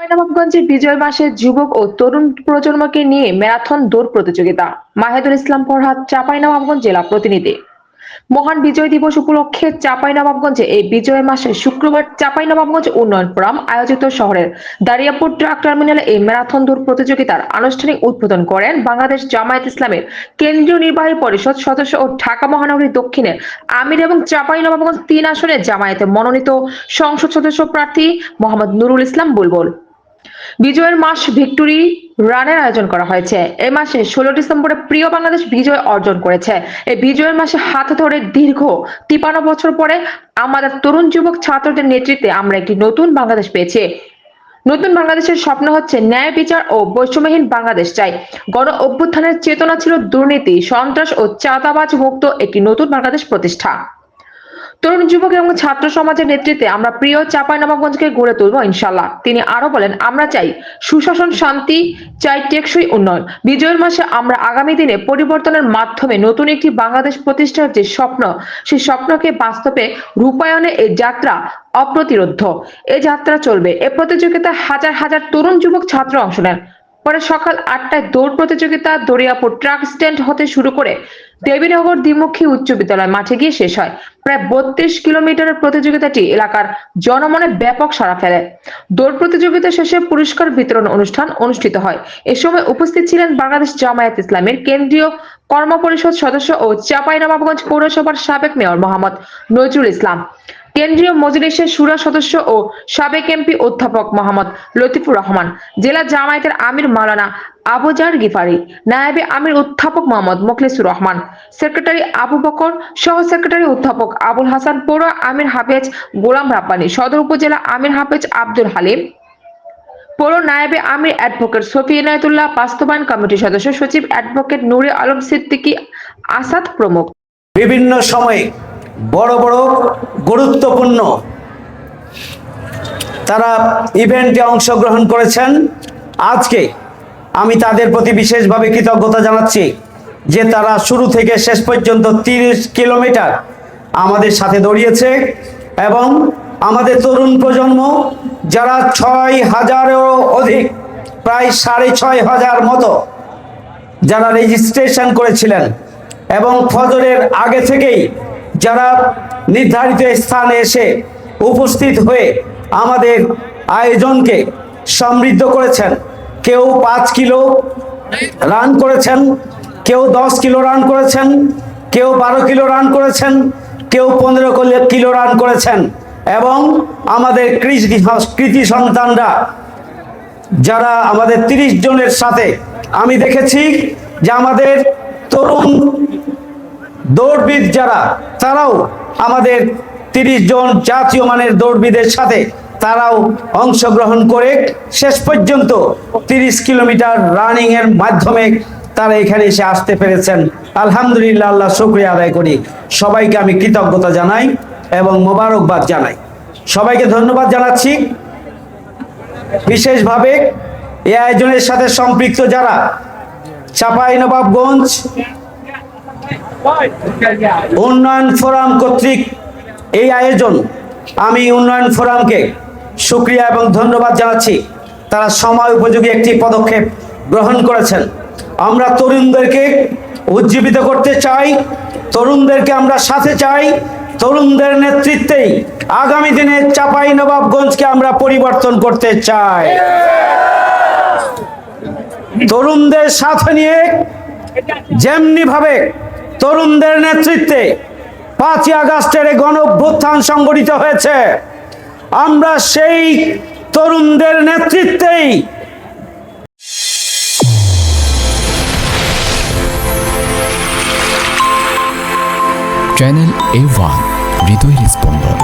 চাঁপাইনবাবগঞ্জে বিজয় মাসে যুবক ও তরুণ প্রজন্মকে নিয়ে ম্যারাথন দৌড় প্রতিযোগিতা। মাহেদুল ইসলাম ফরহাদ, চাঁপাইনবাবগঞ্জ জেলা প্রতিনিধি। মহান বিজয় দিবস উপলক্ষে চাঁপাইনবাবগঞ্জে এই বিজয় মাসে শুক্রবার চাঁপাইনবাবগঞ্জ উন্নয়ন ফোরাম আয়োজিত শহরের দারিয়াপুর ট্রাক টার্মিনালে এই ম্যারাথন দৌড় প্রতিযোগিতার আনুষ্ঠানিক উদ্বোধন করেন বাংলাদেশ জামায়াত ইসলামের কেন্দ্রীয় নির্বাহী পরিষদ সদস্য ও ঢাকা মহানগরী দক্ষিণের আমির এবং চাঁপাইনবাবগঞ্জ তিন আসনে জামায়াতে মনোনীত সংসদ সদস্য প্রার্থী মোহাম্মদ নুরুল ইসলাম বুলবুল। বিজয়ের মাস ভিক্টোরি রানের আয়োজন করা হয়েছে। এ মাসে ষোলো ডিসেম্বরে প্রিয় বাংলাদেশ বিজয় অর্জন করেছে। এই বিজয়ের মাসে হাত ধরে দীর্ঘ তিপান্ন বছর পরে আমাদের তরুণ যুবক ছাত্রদের নেতৃত্বে আমরা একটি নতুন বাংলাদেশ পেয়েছি। নতুন বাংলাদেশের স্বপ্ন হচ্ছে ন্যায় বিচার ও বৈষম্যহীন বাংলাদেশ চাই। গণ অভ্যুত্থানের চেতনা ছিল দুর্নীতি, সন্ত্রাস ও চাঁদাবাজ মুক্ত একটি নতুন বাংলাদেশ প্রতিষ্ঠা। তরুণ যুবক এবং ছাত্র সমাজের নেতৃত্বে আমরা প্রিয় চাঁপাইনবাবগঞ্জকে গড়ে তুলব ইনশাল্লাহ তিনি আরও বলেন, আমরা চাই সুশাসন, শান্তি, চাই টেকসই উন্নয়ন। বিজয়ের মাসে আমরা আগামী দিনে পরিবর্তনের মাধ্যমে নতুন একটি বাংলাদেশ প্রতিষ্ঠার যে স্বপ্ন, সেই স্বপ্নকে বাস্তবে রূপায়ণে এই যাত্রা অপ্রতিরোধ্য। এ যাত্রা চলবে। এ প্রতিযোগিতায় হাজার হাজার তরুণ যুবক ছাত্র অংশ নেন। পরে সকাল আটটায় দৌড় প্রতিযোগিতা, দরিয়াপুর ট্রাক স্ট্যান্ড হতে শুরু করে দেবীনগর দ্বিমুখী উচ্চ বিদ্যালয় মাঠে গিয়ে শেষ হয়। প্রায় বত্রিশ কিলোমিটারের প্রতিযোগিতাটি এলাকার জনমনে ব্যাপক সাড়া ফেলে। দৌড় প্রতিযোগিতা শেষে পুরস্কার বিতরণ অনুষ্ঠান অনুষ্ঠিত হয়। এ সময় উপস্থিত ছিলেন বাংলাদেশ জামায়াত ইসলামের কেন্দ্রীয় কর্মপরিষদ সদস্য ও চাঁপাইনবাবগঞ্জ পৌরসভার সাবেক মেয়র মোহাম্মদ নজরুল ইসলাম। কেন্দ্রীয় মজলিসের সুরা সদস্য ও সাবেক এমপি অধ্যাপক মোহাম্মদ লতিফুর রহমান, জেলা জামায়াতের আমির মালানা আবুজার গিফারি, নায়েবে আমির অধ্যাপক মোহাম্মদ মোখলেসুর রহমান, সেক্রেটারি আবু বকর, সহ সেক্রেটারি অধ্যাপক আবুল হাসান, পৌর আমির হাফেজ গোলাম রাব্বানি, সদর উপজেলা আমির হাফেজ আব্দুল হালিম, পৌর নায়েবে আমির অ্যাডভোকেট সফি এনায়তুল্লাহ, বাস্তবায়ন কমিটির সদস্য সচিব অ্যাডভোকেট নুরে আলম সিদ্দিকী আসাদ প্রমুখ। বিভিন্ন সময়ে বড় বড় গুরুত্বপূর্ণ। তারা ইভেন্টে অংশগ্রহণ করেছেন। আজকে আমি তাদের প্রতি বিশেষভাবে কৃতজ্ঞতা জানাচ্ছি যে তারা শুরু থেকে শেষ পর্যন্ত তিরিশ কিলোমিটার আমাদের সাথে দৌড়িয়েছে এবং আমাদের তরুণ প্রজন্ম, যারা ছয় হাজারেরও অধিক, প্রায় সাড়ে ছয় হাজার মতো যারা রেজিস্ট্রেশন করেছিলেন এবং ফজরের আগে থেকেই যারা নির্ধারিত স্থানে এসে উপস্থিত হয়ে আমাদের আয়োজনকে সমৃদ্ধ করেছেন, কেউ পাঁচ কিলো রান করেছেন, কেউ দশ কিলো রান করেছেন, কেউ বারো কিলো রান করেছেন, কেউ পনেরো কিলো রান করেছেন এবং আমাদের কৃষি কৃতি সন্তানরা যারা আমাদের তিরিশ জনের সাথে আমি দেখেছি যে আমাদের তরুণ দৌড়বিদ যারা, তারাও আমাদের তিরিশ জন জাতীয় মানের দৌড়বিদের সাথে তারাও অংশগ্রহণ করে শেষ পর্যন্ত তিরিশ কিলোমিটার রানিং এর মাধ্যমে তারা এখানে এসে আসতে পেরেছেন। আলহামদুলিল্লাহ, আল্লাহ শুক্রিয়া আদায় করি। সবাইকে আমি কৃতজ্ঞতা জানাই এবং মোবারকবাদ জানাই। সবাইকে ধন্যবাদ জানাচ্ছি। বিশেষভাবে এই আয়োজনের সাথে সম্পৃক্ত যারা চাপাই নবাবগঞ্জ উন্নয়ন ফোরাম কর্তৃক এই আয়োজন। আমি উন্নয়ন ফোরামকে সুক্রিয়া এবং ধন্যবাদ জানাচ্ছি। তারা সময় উপযোগী একটি পদক্ষেপ গ্রহণ করেছেন। আমরা তরুণদেরকে উজ্জীবিত করতে চাই। তরুণদেরকে আমরা সাথে চাই। তরুণদের নেতৃত্বেই আগামী দিনে চাপাই নবাবগঞ্জকে আমরা পরিবর্তন করতে চাই। তরুণদের সাথে নিয়ে যেমনি ভাবে তরুণদের নেতৃত্বে পাঁচই আগস্টের গণ অভ্যুত্থান সংগঠিত হয়েছে। আমরা সেই তরুণদের নেতৃত্বেই চ্যানেল এ ওয়ান হৃদয়ের স্পন্দন